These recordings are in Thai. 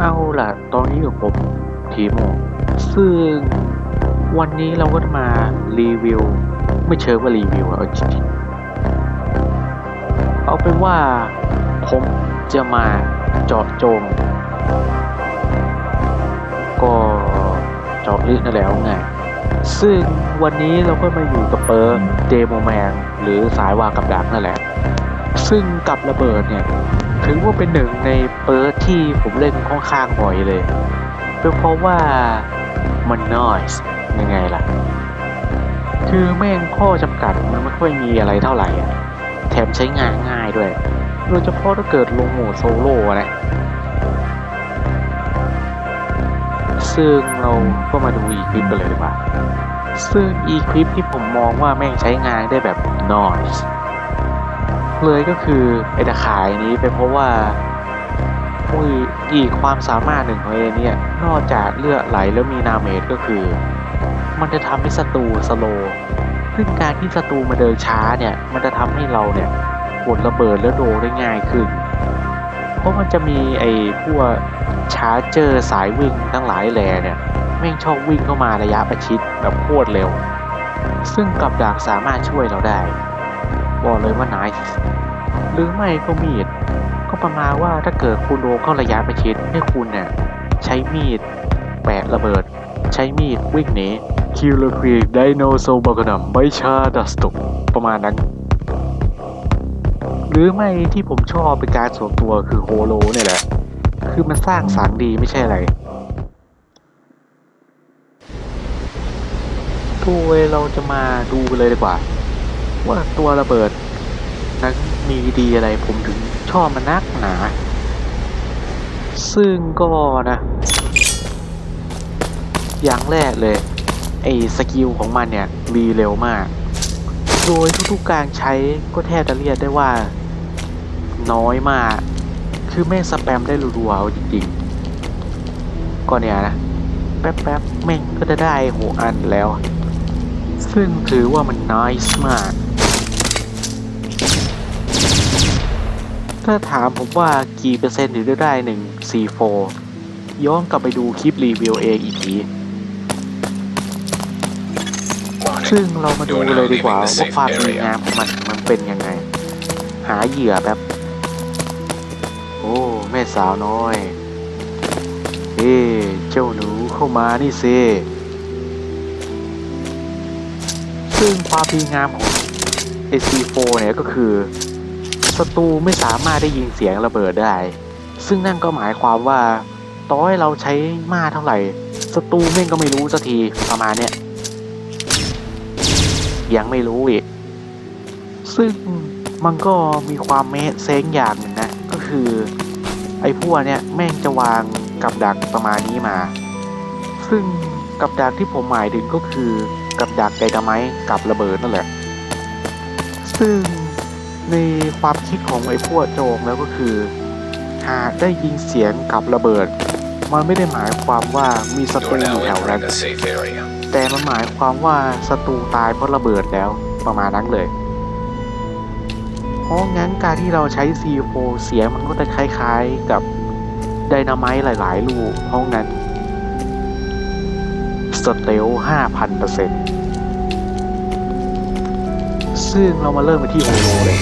เอาล่ะ ตอนนี้อยู่ผมทีโมซึ่งวันนี้เราก็มารีวิว ไม่เชิงว่ารีวิวเอาจริงๆเอาเป็นว่าผมจะมาเจาะจง ก็เจาะลึกนั่นแหละไง ซึ่งวันนี้เราก็มาอยู่กับเปิร์เดโมแมนหรือสายวางกับดักนั่นแหละ ซึ่งกับระเบิดเนี่ย ถือว่าเป็นหนึ่งในเปิร์ที่ผมเล่นค่อนข้างบ่อยเลยเป็นเพราะว่ามันน้อยยังไงล่ะ คือแม่งข้อจำกัดมันไม่ค่อยมีอะไรเท่าไหร่อะแถมใช้งานง่ายด้วย โดยเฉพาะถ้าเกิดลงโหมดโซโล่อะนะซึ่งเราก็มาดูอีคลิปกันเลยดีกว่า ซึ่งอีคลิปที่ผมมองว่าแม่งใช้งานได้แบบนอยส์ เลยก็คือไอ้ตะข่ายนี้เป็นเพราะว่าอุ้ยอีกความสามารถหนึ่งของไอ้เนี่ยนอกจากเลือดไหลแล้วมีนาเมจก็คือ มันจะทำให้ศัตรูสโลซึ่งการที่ศัตรูมาเดินช้าเนี่ย มันจะทำให้เราเนี่ยกดระเบิดแล้วโดได้ง่ายขึ้น เพราะมันจะมีไอ้พวกชาร์เจอร์สายวิ่งทั้งหลายแหล่เนี่ยแม่งชอบวิ่งเข้ามาระยะประชิดแบบโคตรเร็ว ซึ่งกับดักสามารถช่วยเราได้ บอกเลยว่า nice หรือไม่ก็มีด ก็ประมาณว่าถ้าเกิดคุณโดนเข้าระยะประชิดให้คุณเนี่ยใช้มีดแปะระเบิด ใช้มีดวิ่งหนีคิลครีไดโนโซบกนัมไม่ชาดัสตุกประมาณนั้น หรือไม่ที่ผมชอบเป็นการส่วนตัวคือโฮโลเนี่ยแหละ คือมันสร้างสารดีไม่ใช่อะไรโดยเราจะมาดูกันเลยดีกว่า ว่าตัวระเบิดนั้นมีดีอะไรผมถึงชอบมันนักหนา ซึ่งก็นะ อย่างแรกเลย ไอ้สกิลของมันเนี่ยรีเร็วมาก โดยทุกๆการใช้ก็แทบจะเรียกได้ว่า น้อยมาก คือแม่สแปมได้รัวๆเอาจริงๆ ก็เนี่ยนะ แป๊บๆ แม่งก็จะได้หกอันแล้ว ซึ่งถือว่ามันน้อยมาก ถ้าถามผมว่ากี่เปอร์เซ็นต์ถึงจะได้หนึ่ง C4 ย้อนกลับไปดูคลิปรีวิวเองอีกที ซึ่งเรามาดูเลยดีกว่าว่าความดีงามของมันมันเป็นยังไง หาเหยื่อแบบ โอ้ แม่สาวน้อย เอ้เจ้าหนูเข้ามานี่สิซึ่งความดีงามของ AC4 เนี่ยก็คือ ศัตรูไม่สามารถได้ยินเสียงระเบิดได้ ซึ่งนั่นก็หมายความว่าต่อให้เราใช้มาเท่าไหร่ศัตรูแม่งก็ไม่รู้สักทีประมาณเนี้ยยังไม่รู้อีก ซึ่งมันก็มีความเมสเซ้งอย่างหนึ่งนะ ก็คือ ไอ้พวกเนี่ยแม่งจะวางกับดักประมาณนี้มา ซึ่งกับดักที่ผมหมายถึงก็คือ กับดักไดนาไมต์กับระเบิดนั่นแหละ ซึ่ง ในความคิดของไอ้พวกโจงแล้วก็คือ หากได้ยินเสียงกับระเบิด มันไม่ได้หมายความว่ามีศัตรูอยู่แถวนั้นแต่มันหมายความว่าศัตรูตายเพราะระเบิดแล้วประมาณนั้นเลยเพราะงั้นการที่เราใช้ C4 เสียงมันก็จะคล้ายๆกับไดนาไมต์หลายๆ ลูกเพราะงั้นสเตล5,000%ซึ่งเรามาเริ่มกันที่โฮโลเลย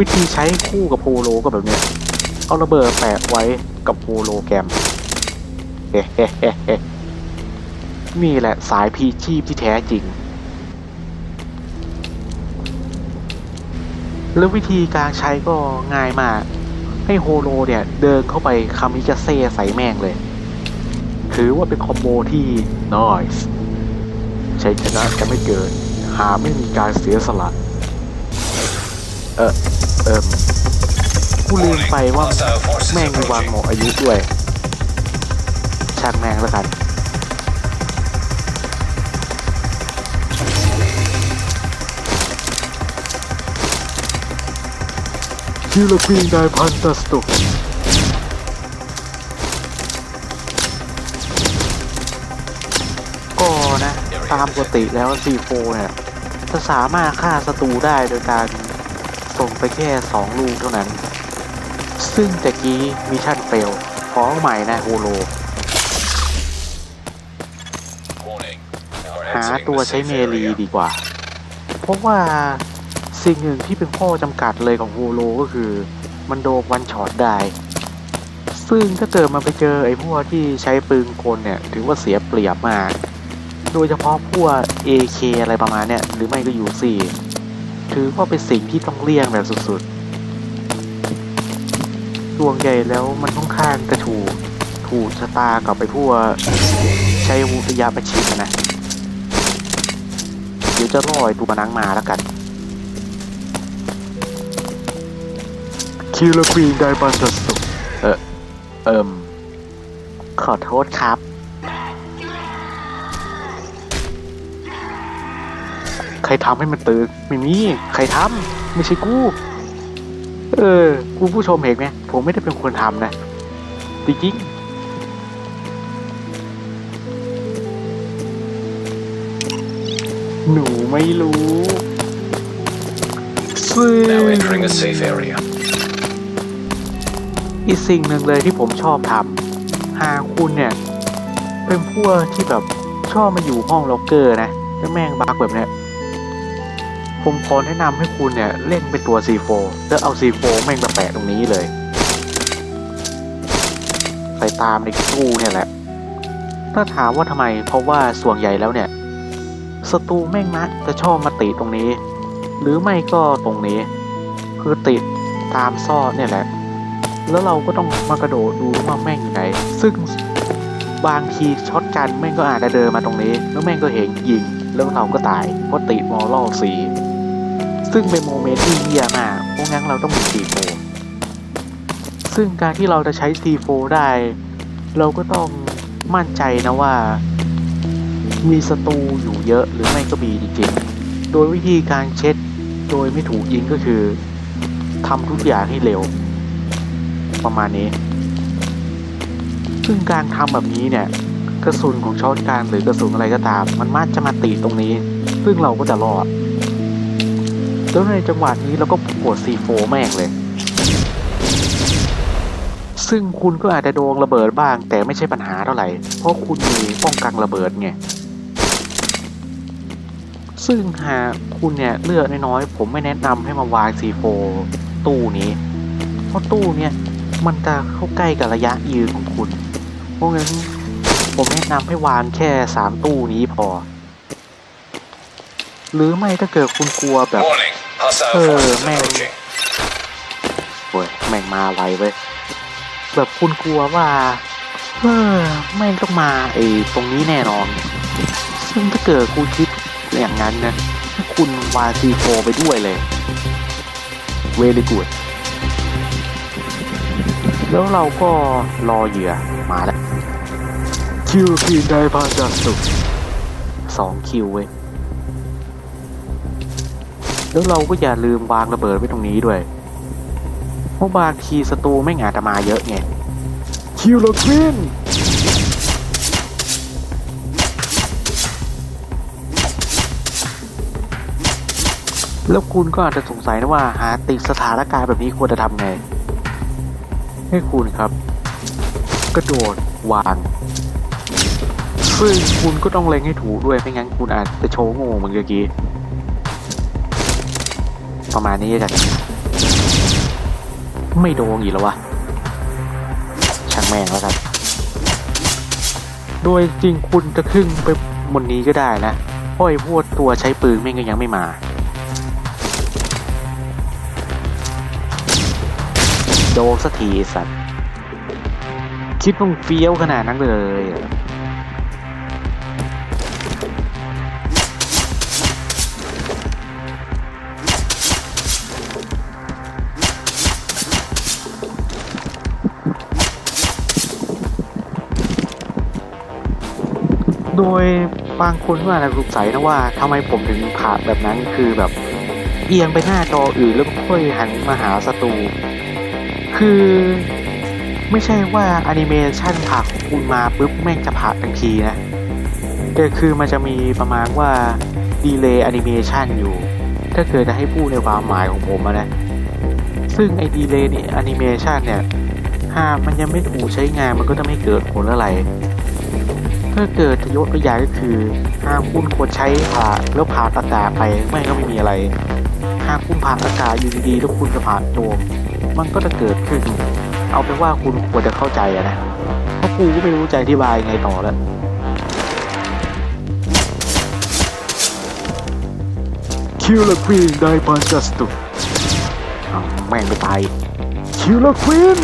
วิธีใช้คู่กับโฮโลก็แบบนี้ เอาระเบิดแปะไว้กับโฮโลแกรมเฮ้เฮ้เฮ้เฮ้นี่แหละสายพีชีพที่แท้จริง แล้ววิธีการใช้ก็ง่ายมาก ให้โฮโลเนี่ยเดินเข้าไปคามิกาเซ่ใส่แม่งเลย ถือว่าเป็นคอมโบที่นอยส์ชัยชนะจะไม่เกิด หาไม่มีการเสียสละ เออ เอิมกูลืมไปว่า Hostile forces แม่งมีวางหม approaching. ดอายุด้วยช่างแม่งแล้วกันคิลควีนได้พันตัสตุกก็นะ ตามปกติแล้ว C4 เนี่ยจะสามารถฆ่าศัตรูได้โดยการ ส่งไปแค่ 2 ลูกเท่านั้น ซึ่งตะกี้มิชชั่นเฟลของใหม่นะโฮโล หาตัวใช้เมลีดีกว่า เพราะว่าสิ่งหนึ่งที่เป็นข้อจำกัดเลยของโฮโลก็คือ มันโดนวันช็อตได้ ซึ่งถ้าเกิดมันไปเจอไอ้พวกที่ใช้ปืนกลเนี่ย ถือว่าเสียเปรียบมาก โดยเฉพาะพวก AK อะไรประมาณเนี่ยหรือไม่ก็ UC ถือว่าเป็นสิ่งที่ต้องเลี่ยงแบบสุดๆดวงใหญ่แล้วมันต้องข้างกระถูกถูกชะตากับไปพวกใช้วุธยาประชิดนะ เดี๋ยวจะล่อไอ้ตัวนังมาแล้วกันคิลควีนไดบันสุดเออเอิมขอโทษครับ รทำให้มันตื่นไม่มีใครทำไม่ใช่กู เออกูผู้ชมเห็นไหมผมไม่ได้เป็นคนทำนะจริงๆหนูไม่รู้ซึ่ง Now entering a safe area. อีกสิ่งหนึ่งเลยที่ผมชอบทำหากคุณเนี่ย เป็นพวกที่แบบชอบมาอยู่ห้องล็อกเกอร์นะแล้วแม่งบักแบบเนี้ย ผมขอแนะนำให้คุณเนี่ยเล่นเป็นตัว C4 แล้วเอา C4 แม่งมาแปะตรงนี้เลย ใส่ตามในตู้เนี่ยแหละ ถ้าถามว่าทำไมเพราะว่าส่วนใหญ่แล้วเนี่ยศัตรูแม่งมักจะชอบมาติตรงนี้ หรือไม่ก็ตรงนี้ คือติดตามซอเนี่ยแหละ แล้วเราก็ต้องมากระโดดดูว่าแม่งอยู่ไหน ซึ่งบางทีช็อตกันแม่งก็อาจจะเดินมาตรงนี้ แล้วแม่งก็เห็นยิง แล้วเราก็ตายเพราะติดมอลล์สี ซึ่งเป็นโมเมนต์ที่เฮียมากเพราะงั้นเราต้องมีซีโฟซึ่งการที่เราจะใช้ซีโฟได้ เราก็ต้องมั่นใจนะว่า มีศัตรูอยู่เยอะหรือไม่ก็มีจริงๆ โดยวิธีการเช็ดโดยไม่ถูกยิงก็คือทำทุกอย่างให้เร็ว ประมาณนี้ ซึ่งการทำแบบนี้เนี่ยกระสุนของช็อตการหรือกระสุนอะไรก็ตาม มันมักจะมาตีตรงนี้ ซึ่งเราก็จะรอด แล้วในจังหวะนี้เราก็กด C4 แม่งเลย ซึ่งคุณก็อาจจะโดนระเบิดบ้าง แต่ไม่ใช่ปัญหาเท่าไหร่ เพราะคุณมีป้องกันระเบิดไง ซึ่งหากคุณเนี่ยเลือกน้อยๆ ผมไม่แนะนำให้มาวาง C4 ตู้นี้ เพราะตู้เนี่ยมันจะเข้าใกล้กับระยะยืนของคุณ เพราะงั้นผมแนะนำให้วางแค่สามตู้นี้พอ หรือไม่ถ้าเกิดคุณกลัวแบบ Warning. Hostile Uh, forces man. approaching. โอ้ยแม่งมาอะไรเว้ยแบบคุณกลัวว่าเออแม่งต้องมาไอ้ตรงนี้แน่นอนซึ่งถ้าเกิดคุณคิดอย่างนั้นนะให้คุณวางซีโฟไปด้วยเลย เวลิกูดแล้วเราก็รอเหยื่อมาแล้วคิวพีได้พาจากสุดสองคิวเว้ย แล้วเราก็อย่าลืมวางระเบิดไว้ตรงนี้ด้วย เพราะบางทีศัตรูไม่งอาจจะมาเยอะไง คิวโลควินแล้วคุณก็อาจจะสงสัยนะว่าหาติดสถานการณ์แบบนี้ควรจะทำไง ให้คุณครับ กระโดดวางซึ่งคุณก็ต้องเล็งให้ถูกด้วยไม่งั้นคุณอาจจะโชว์โง่เหมือนเมื่อกี้ ประมาณนี้กันไม่โดนอีกแล้ววะช่างแม่งแล้วกัน โดยจริงคุณจะขึ้นไปบนนี้ก็ได้นะเพราะไอ้พวกตัวใช้ปืนแม่งก็ยังไม่มาโดนสักทีสัตว์ คิดมึงเฟี้ยวขนาดนั้นเลย โดยบางคนก็อาจจะสงสัยนะว่าทำไมผมถึงผ่าแบบนั้นคือแบบเอียงไปหน้าจออื่นแล้วก็ค่อยหันมาหาศัตรู คือไม่ใช่ว่าแอนิเมชันผ่าของคุณมาปุ๊บแม่งจะผ่าทันทีนะแต่คือมันจะมีประมาณว่าดีเลย์แอนิเมชันอยู่ ถ้าเกิดจะให้พูดในความหมายของผมนะ ซึ่งไอ้ดีเลย์นี่แอนิเมชันเนี่ยหากมันยังไม่ถูกใช้งานมันก็จะไม่เกิดผลอะไร ถ้าเกิดจะยกตัวอย่างก็คือหากคุณกดใช้ผ่าแล้วผ่าตากาไปไม่ก็ไม่มีอะไรหากคุณผ่าตากาอยู่ดีๆแล้วคุณจะผ่าโจม มันก็จะเกิดขึ้น เอาเป็นว่าคุณควรจะเข้าใจอะนะเพราะกูก็ไม่รู้จะอธิบายไงต่อแล้วคิวเลอร์ควีนได้บาจัสตุเอาแม่งไปตายคิวเลอร์ควีน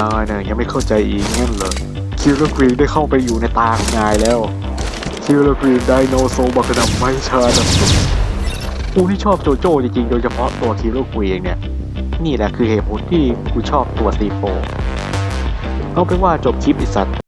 นายเนี่ยยังไม่เข้าใจอีกงั้นเลยคิวเลอร์ควีนได้เข้าไปอยู่ในตาของนายแล้วคิวเลอร์ควีนไดโนโซบักระดำไม่ชาดับกูที่ชอบโจโจ้จริงๆ โดยเฉพาะตัวคิวเลอร์ควีนเนี่ย นี่แหละคือเหตุผลที่กูชอบตัวซีโฟเอาเป็นว่าจบคลิปอีสัตว์